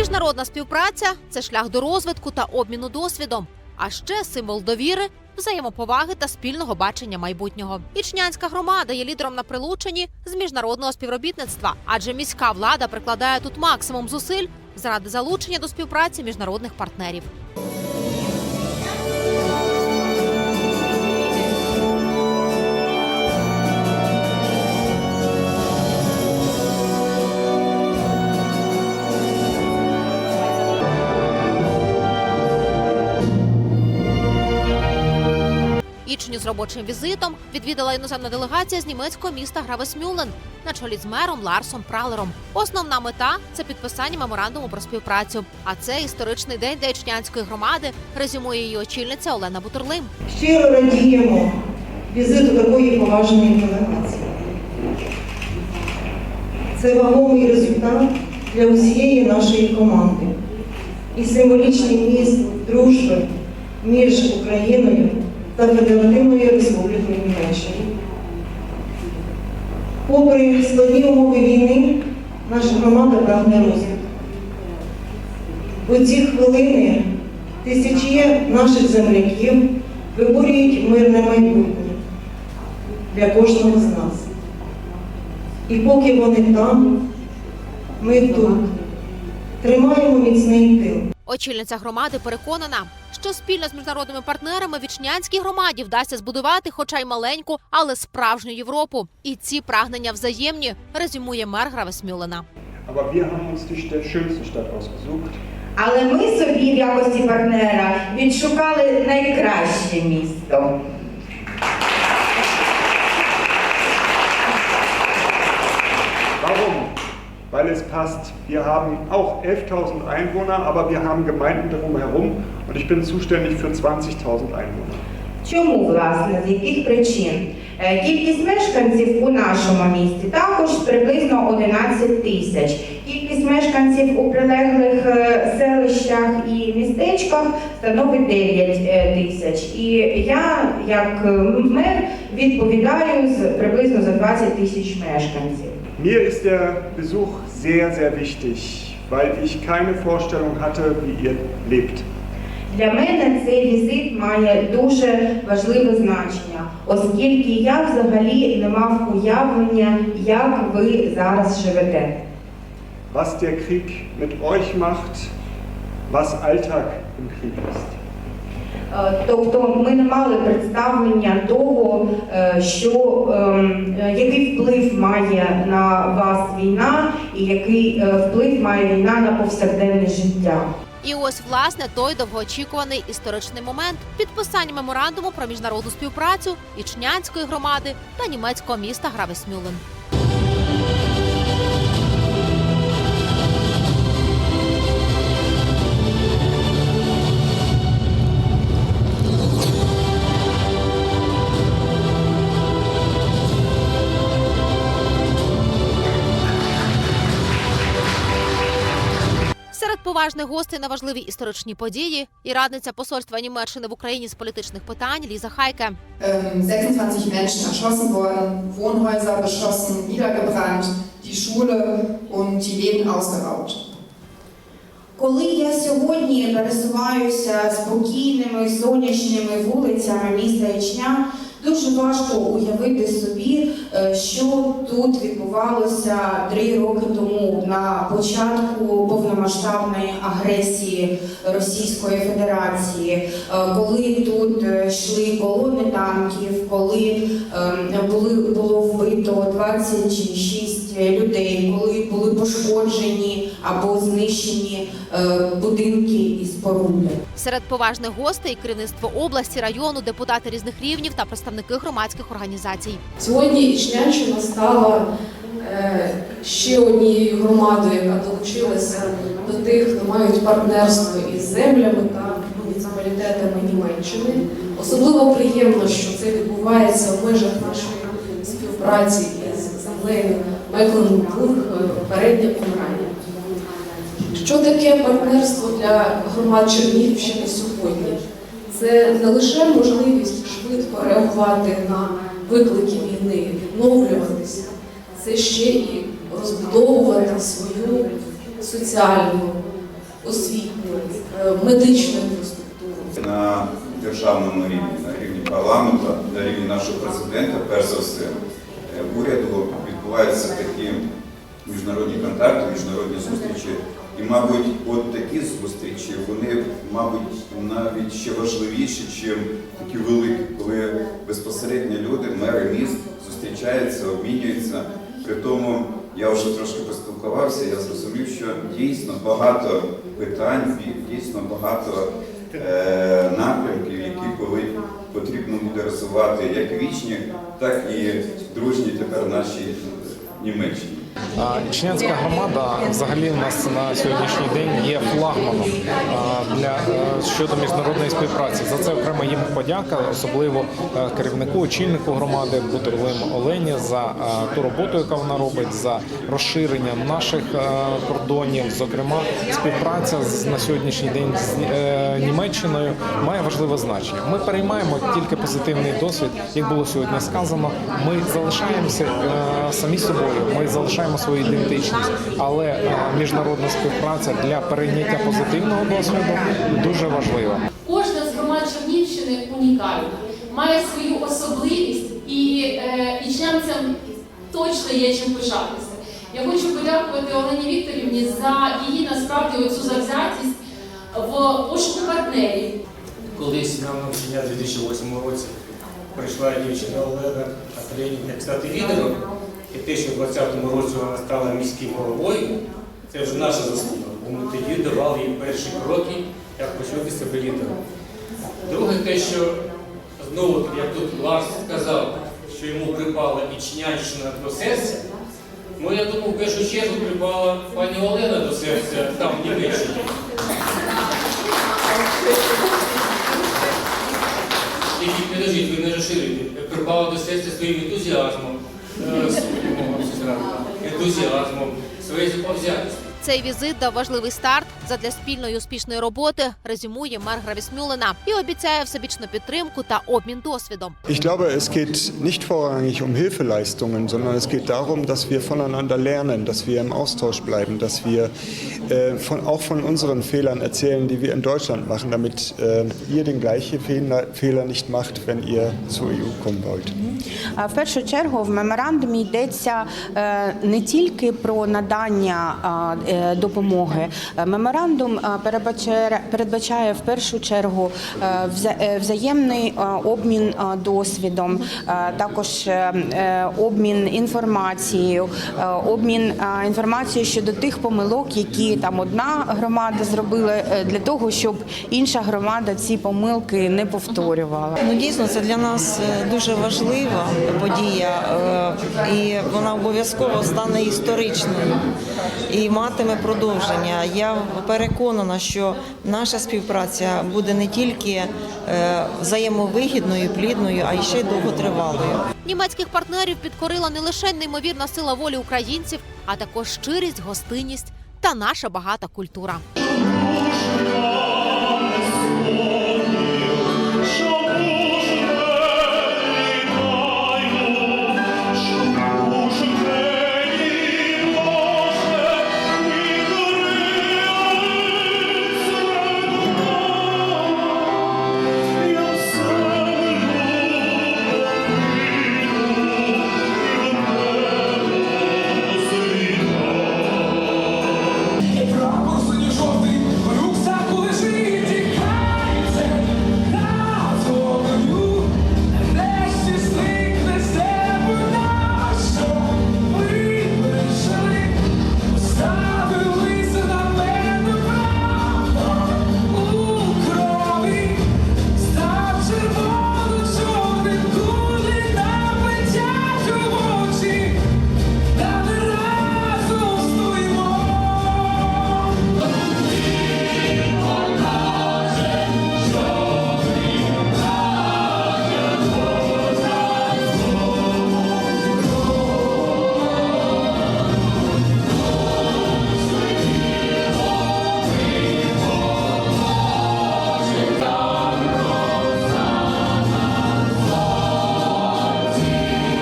Міжнародна співпраця це шлях до розвитку та обміну досвідом, а ще символ довіри, взаємоповаги та спільного бачення майбутнього. Ічнянська громада є лідером на прилученні з міжнародного співробітництва, адже міська влада прикладає тут максимум зусиль заради залучення до співпраці міжнародних партнерів. Ічню з робочим візитом відвідала іноземна делегація з німецького міста Гравесмюлен на чолі з мером Ларсом Пралером. Основна мета це підписання меморандуму про співпрацю. А це історичний день для ічнянської громади. Резюмує її очільниця Олена Бутурлим. Щиро радіємо візиту такої поважної делегації. Це вагомий результат для усієї нашої команди і символічний міст дружби між Україною та Федеративною Республікою Німеччини. Попри складні умови війни, наша громада прагне розвитку. У ці хвилини тисячі наших земляків виборюють мирне майбутнє для кожного з нас. І поки вони там, ми тут тримаємо міцний тил. Очільниця громади переконана, що спільно з міжнародними партнерами в Ічнянській громаді вдасться збудувати, хоча й маленьку, але справжню Європу. І ці прагнення взаємні, резюмує мер Гравесмюлена. Але ми собі в якості партнера відшукали найкраще місто. Weil es passt. Wir haben auch 11.000 Einwohner, aber wir haben Gemeinden drumherum und ich bin zuständig für 20.000 Einwohner. Чому, власне, з яких причин? Е, Кількість мешканців у нашому місті також приблизно 11 тисяч. Кількість мешканців у прилеглих е, селищах і містечках становить 9 е, тисяч. І я, як мер, відповідаю приблизно за 20 тисяч мешканців. Mir ist der Besuch sehr, sehr wichtig, weil ich keine Vorstellung hatte, wie ihr lebt. Для мене цей візит має дуже важливе значення, оскільки я взагалі не мав уявлення, як ви зараз живете. Was der Krieg mit euch macht, was Alltag im Krieg ist. Е, Тобто ми не мали представлення того, е, що, ем, е, який вплив має на вас війна і який вплив має війна на повсякденне життя. І ось власне той довгоочікуваний історичний момент підписання меморандуму про міжнародну співпрацю Ічнянської громади та німецького міста Гравесмюлен. Поважних гостей на важливі історичні події і радниця посольства Німеччини в Україні з політичних питань Ліза Хайке. Ähm, 26 Menschen erschossen worden, Wohnhäuser beschossen, niedergebrannt, die Schule und die Leben ausgeraubt. Коли я сьогодні пересуваюся спокійними сонячними вулицями міста Ічня, дуже важко уявити собі, е, що тут відбувалося три роки тому на початку повномасштабної агресії Російської Федерації, е, коли тут е, йшли колони танків, коли е, були було вбито 26 людей, коли були пошкоджені або знищені е, будинки і споруди. Серед поважних гостей керівництво області, району, депутати різних рівнів та представники громадських організацій. Сьогодні Ічнянщина стала ще однією громадою, яка долучилася до тих, хто мають партнерство із землями та муніципалітетами Німеччини. Особливо приємно, що це відбувається в межах нашої співпраці із землею Мекленбург, е, переднє Померання. Що таке партнерство для громад Чернігівщини сьогодні? Це не лише можливість швидко реагувати на виклики війни, це ще і розбудовувати свою соціальну, освітню, е, медичну інфраструктуру. на державному рівні, на рівні парламенту, на рівні нашого президента, перш за все, е, уряду відбуваються такі міжнародні контакти, міжнародні зустрічі. І, мабуть, от такі зустрічі, вони, мабуть, навіть ще важливіші, ніж такі великі, коли безпосередньо люди, мери міст зустрічаються, обмінюються. При тому я вже трошки поспілкувався, я зрозумів, що дійсно багато питань, дійсно багато е, напрямків, які коли потрібно буде розвивати як вічні, так і дружні тепер наші Німеччині. А, Ічнянська громада взагалі у нас на сьогоднішній день є флагманом для е, щодо міжнародної співпраці. За це окремо їм подяка, особливо е, керівнику, очільнику громади Бутерлим Олені за е, ту роботу, яка вона робить, за розширення наших кордонів. Зокрема, співпраця з на сьогоднішній день з Німеччиною має важливе значення. Ми переймаємо тільки позитивний досвід, як було сьогодні сказано. Ми залишаємося самі собою. Ми залишаємо свою ідентичність, але е, міжнародна співпраця для перейняття позитивного досвіду дуже важлива. Кожна з громад Чернігівщини унікальна, має свою особливість і е, ічнянцям точно є чим пишатися. Я хочу подякувати Олені Вікторівні за її насправді оцю завзятість в пошуку партнерів. Колись нам навчання в 2008 році прийшла дівчина Олена Катеринівна стати лідером. В 2020 році вона стала міським головою, це вже наша заслуга. Бо ми тоді давали їй перші кроки, як почати себе лідером. Друге, те, що знову, як тут Ларс сказав, що йому припала Ічнянщина до серця, ну я думаю, в першу чергу припала пані Олена до серця там в Німеччині. Тільки підождіть, ви не розширюєте. Припала до серця своїм ентузіазмом, е, своїм, о, сестра, ентузіазмом, своєю заповзятістю. Цей візит дав важливий старт задля спільної успішної роботи. Резюмує мер Гравісмюлена і обіцяє всебічну підтримку та обмін досвідом. Ich glaube, es geht nicht vorrangig um Hilfeleistungen, sondern es geht darum, dass wir voneinander lernen, dass wir im Austausch bleiben, dass wir äh, von, auch von unseren Fehlern erzählen, die wir in Deutschland machen, damit äh, ihr den gleichen Fehler, Fehler nicht macht, wenn ihr zur EU kommen wollt. В першу чергу в меморандумі йдеться е, не тільки про надання е, допомоги. Е, Меморандум передбачає, в першу чергу взаємний обмін досвідом, також обмін інформацією, обмін інформацією щодо тих помилок, які там одна громада зробила для того, щоб інша громада ці помилки не повторювала. Ну дійсно це для нас дуже важлива подія, е, і вона обов'язково стане історичною і матиме продовження. Я переконана, що наша співпраця буде не тільки е, взаємовигідною, плідною, а й ще й довготривалою. Німецьких партнерів підкорила не лише неймовірна сила волі українців, а також щирість, гостинність та наша багата культура.